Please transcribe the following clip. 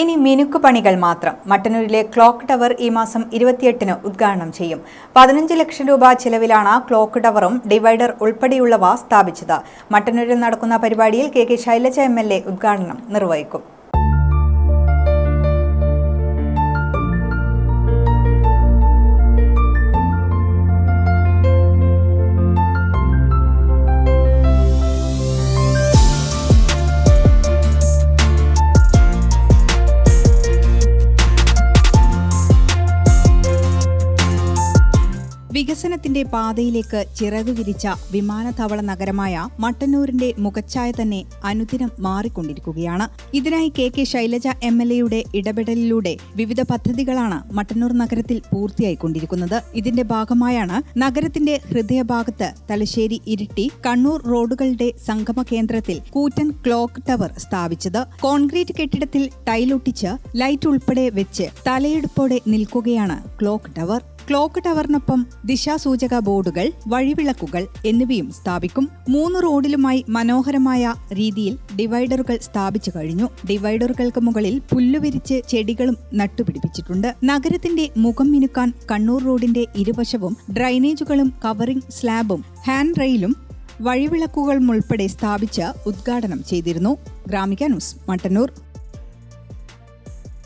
ഇനി മിനുക്ക് പണികൾ മാത്രം. മട്ടന്നൂരിലെ ക്ലോക്ക് ടവർ ഈ മാസം ഇരുപത്തിയെട്ടിന് ഉദ്ഘാടനം ചെയ്യും. പതിനഞ്ച് ലക്ഷം രൂപ ചെലവിലാണ് ക്ലോക്ക് ടവറും ഡിവൈഡർ ഉൾപ്പെടെയുള്ളവ സ്ഥാപിച്ചത്. മട്ടന്നൂരിൽ നടക്കുന്ന പരിപാടിയിൽ K K Shailaja M L A ഉദ്ഘാടനം നിർവഹിക്കും. വികസനത്തിന്റെ പാതയിലേക്ക് ചിറകു വിരിച്ച വിമാനത്താവള നഗരമായ മട്ടന്നൂരിന്റെ മുഖച്ഛായ തന്നെ അനുദിനം മാറിക്കൊണ്ടിരിക്കുകയാണ്. ഇതിനായി K K Shailaja M L എയുടെ ഇടപെടലിലൂടെ വിവിധ പദ്ധതികളാണ് മട്ടന്നൂർ നഗരത്തിൽ പൂർത്തിയായിക്കൊണ്ടിരിക്കുന്നത്. ഇതിന്റെ ഭാഗമായാണ് നഗരത്തിന്റെ ഹൃദയഭാഗത്ത് തലശ്ശേരി ഇരിട്ടി കണ്ണൂർ റോഡുകളുടെ സംഗമ കേന്ദ്രത്തിൽ കൂറ്റൻ ക്ലോക്ക് ടവർ സ്ഥാപിച്ചത്. കോൺക്രീറ്റ് കെട്ടിടത്തിൽ ടൈലൊട്ടിച്ച് ലൈറ്റ് ഉൾപ്പെടെ വെച്ച് തലയെടുപ്പോടെ നിൽക്കുകയാണ് ക്ലോക്ക് ടവർ. ക്ലോക്ക് ടവറിനൊപ്പം ദിശാസൂചക ബോർഡുകൾ വഴിവിളക്കുകൾ എന്നിവയും സ്ഥാപിക്കും. മൂന്ന് റോഡിലുമായി മനോഹരമായ രീതിയിൽ ഡിവൈഡറുകൾ സ്ഥാപിച്ചു കഴിഞ്ഞു. ഡിവൈഡറുകൾക്ക് മുകളിൽ പുല്ലുവിരിച്ച് ചെടികളും നട്ടുപിടിപ്പിച്ചിട്ടുണ്ട്. നഗരത്തിന്റെ മുഖം മിനുക്കാൻ കണ്ണൂർ റോഡിന്റെ ഇരുവശവും ഡ്രൈനേജുകളും കവറിംഗ് സ്ലാബും ഹാൻഡ് റെയിലും വഴിവിളക്കുകളും ഉൾപ്പെടെ സ്ഥാപിച്ച് ഉദ്ഘാടനം ചെയ്തിരുന്നു. ഗ്രാമിക ന്യൂസ് മട്ടന്നൂർ.